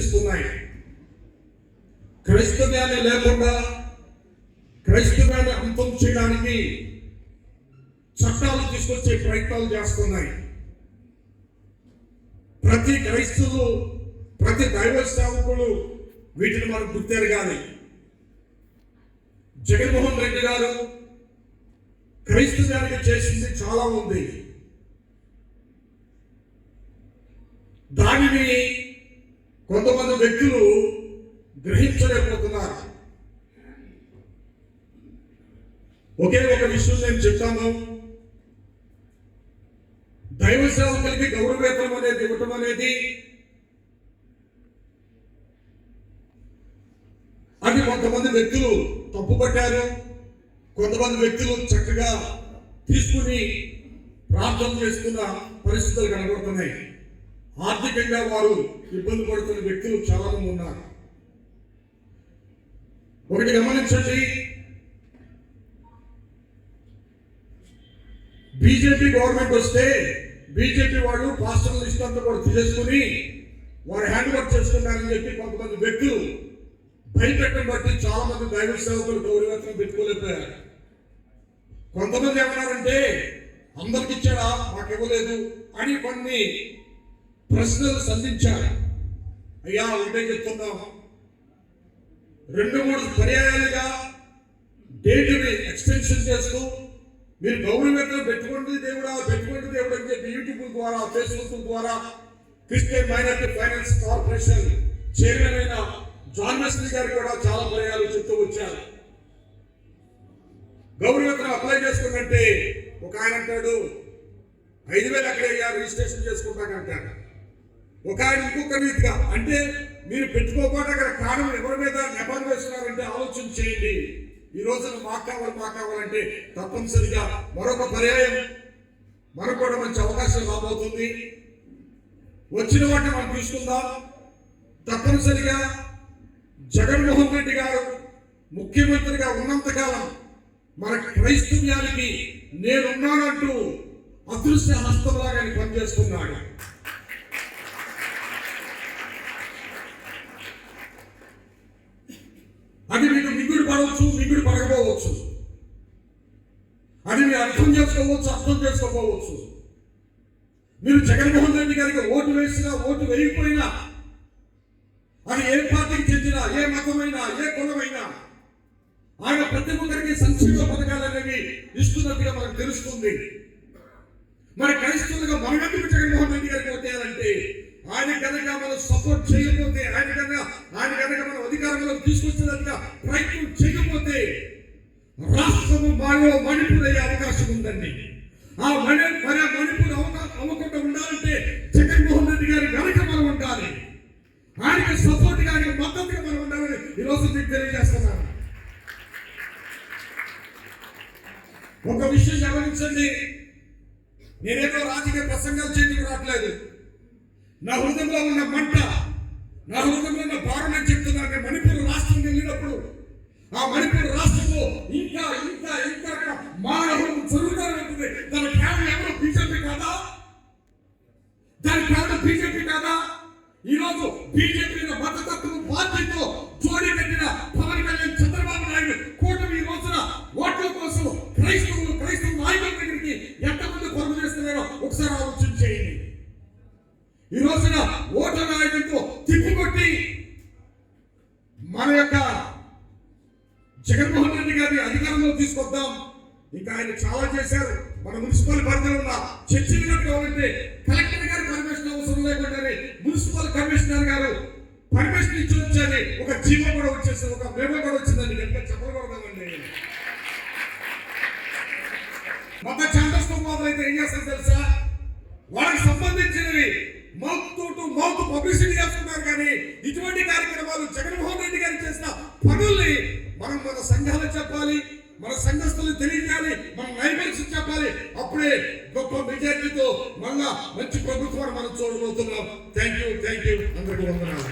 సృష్టిస్తున్నాయి క్రైస్తవ్యాన్ని లేకుండా క్రైస్తవ్యాన్ని అంతం చేయడానికి చట్టాలు తీసుకొచ్చే ప్రయత్నాలు చేస్తున్నాయి. ప్రతి క్రైస్తవులు ప్రతి దైవ సేవకులు వీటిని మనం గుర్తెరగాలి. జగన్మోహన్ రెడ్డి గారు క్రైస్తు క్రైస్తవ్యానికి చేసింది చాలా ఉంది. దానిని కొంతమంది వ్యక్తులు గ్రహించలేకపోతున్నారు. ఒకే ఒక విషయం నేను చెప్తాను. దైవ సేవకులకి గౌరవేతనం అనేది ఇవ్వటం అనేది అది కొంతమంది వ్యక్తులు తప్పుపట్టారు. కొంతమంది వ్యక్తులు చక్కగా తీసుకుని ప్రార్థన చేస్తున్న పరిస్థితులు కనబడుతున్నాయి. ఆర్థికంగా వారు ఇబ్బంది పడుతున్న వ్యక్తులు చాలా మంది ఉన్నారు. ఒకటి గమనించండి. బీజేపీ గవర్నమెంట్ వస్తే బీజేపీ వాళ్ళు పాస్టర్ లిస్ట్ అంతా కూడా తీసేసుకుని వారు హ్యాండ్ వర్క్ చేసుకున్నారని చెప్పి కొంతమంది వ్యక్తులు భయపెట్టడం బట్టి చాలా మంది దైవ సేవకులు గౌరవత్వం పెట్టుకోలేకపోయారు. కొంతమంది ఏమన్నారంటే అందరికి ఇచ్చాడా? మాకు ఇవ్వలేదు అని కొన్ని ప్రశ్నలు సంధించారు అయ్యా ఒకటే చెప్తున్నాం రెండు మూడు పర్యాయాలుగా డేట్ని ఎక్స్టెన్షన్ చేస్తూ మీరు గౌరవేతనం పెట్టుకోండి దేవుడా పెట్టుకోండి దేవుడు అని చెప్పి యూట్యూబ్ ద్వారా ఫేస్బుక్ ద్వారా Christian minority finance corporation chairman అయిన జాన్ వెస్లీ గారు కూడా చాలా పర్యాలు చెప్తూ వచ్చారు. గౌరవేతనం అప్లై చేసుకున్నట్టే ఒక ఆయన అంటాడు ఐదు వేలు అక్కడ అయ్యా రిజిస్ట్రేషన్ చేసుకుంటానంటాడు ఒక ఆయన ఇంకొక రీతిగా అంటే మీరు పెట్టుకోకుండా అక్కడ కారణం ఎవరి మీద నెపాలు వేస్తున్నారంటే ఆలోచన చేయండి. ఈ రోజున మాకు కావాలి మాకు కావాలంటే తప్పనిసరిగా మరొక పర్యాయం మనకు కూడా మంచి అవకాశం రాబోతుంది. వచ్చిన వాటిని మనం తీసుకుందాం. తప్పనిసరిగా జగన్మోహన్ రెడ్డి గారు ముఖ్యమంత్రిగా ఉన్నంతకాలం మన క్రైస్తవ్యానికి నేనున్నానంటూ అదృశ్య హస్తంలాగా పనిచేస్తున్నాడు అది కావచ్చు మిగుడు పడకపోవచ్చు. అది మీరు అర్థం చేసుకోవచ్చు అర్థం చేసుకోకపోవచ్చు. మీరు జగన్మోహన్ రెడ్డి గారికి ఓటు వేసినా ఓటు వేయకపోయినా అది ఏ పార్టీకి చెందినా ఏ మతమైనా ఏ కులమైనా ఆయన ప్రతి ఒక్కరికి సంక్షేమ పథకాలు అనేవి ఇస్తున్నట్టుగా మనకు తెలుస్తుంది. మరి క్రైస్తవులుగా మనమెందుకు జగన్మోహన్ రెడ్డి గారికి వచ్చేయాలంటే ఆయన కనుక మనం సపోర్ట్ చేయకపోతే ఆయన కనుక ఆయన కనుక మనం అధికారంలో తీసుకొచ్చినట్టుగా మణిపూర్ అయ్యే అవకాశం ఉందండి. ఆ మణి మరి ఆ మణిపూర్ అవకాశం అవ్వకుండా ఉండాలంటే జగన్మోహన్ రెడ్డి గారి వెనక మనం ఉండాలి. ఆయనకి సపోర్ట్గా ఆయన మద్దతుగా మనం ఉండాలని ఈరోజు మీకు తెలియజేస్తున్నాను. ఒక విషయం గమనించండి. నేనేదో రాజకీయ ప్రసంగాలు చేయడానికి రావట్లేదు. నా హృదయంలో ఉన్న మంట నా హృదయంలో ఉన్న భారం అని చెప్తున్నాను. మణిపూర్ రాష్ట్రం వెళ్ళినప్పుడు ఆ మణిపూర్ రాష్ట్రంలో ఇంకా ఇంకా ఇంకా పార్టీతో జోడి పెట్టిన పవన్ కళ్యాణ్ చంద్రబాబు నాయుడు కూటమి ఈ రోజున ఓట్ల కోసం క్రైస్తవులు క్రైస్తవ నాయకుల దగ్గరికి ఎంతమంది పరుగు చేస్తున్నారో ఒకసారి ఆలోచన చేయండి. ఈ రోజున ఓట్ల నాయకులతో తిప్పికొట్టి మన యొక్క జగన్మోహన్ రెడ్డి గారిని అధికారంలో తీసుకొద్దాం. ఇంకా ఆయన చాలా చేశారు. మన మున్సిపల్ పరిధిలో ఉన్న చర్చిలు కావాలంటే కలెక్టర్ గారి పర్మిషన్ అవసరం లేకుండానే మున్సిపల్ కమిషనర్ గారు పర్మిషన్ ఇచ్చి వచ్చేది ఒక జీవం కూడా వచ్చేసి ఒక మేమ కూడా వచ్చిందండి. కనుక చెప్పకూడదండి మత చాందస్తోపాదులు అయితే ఏం చేస్తారు తెలుసా? వాళ్ళకి సంబంధించినవి మౌత్ తోటు మౌత్ పబ్లిసిటీ చేస్తున్నారు కానీ ఇటువంటి కార్యక్రమాలు జగన్మోహన్ రెడ్డి గారు చేసిన పనుల్ని మనం మన సంఘాలు చెప్పాలి మన సంఘస్థులు తెలియజేయాలి మన నైబర్స్ చెప్పాలి. అప్పుడే గొప్ప మెజార్టీతో మళ్ళా మంచి ప్రభుత్వాన్ని మనం చూడబోతున్నాం. థ్యాంక్ యూ థ్యాంక్ యూ అందరికీ వందనాలు.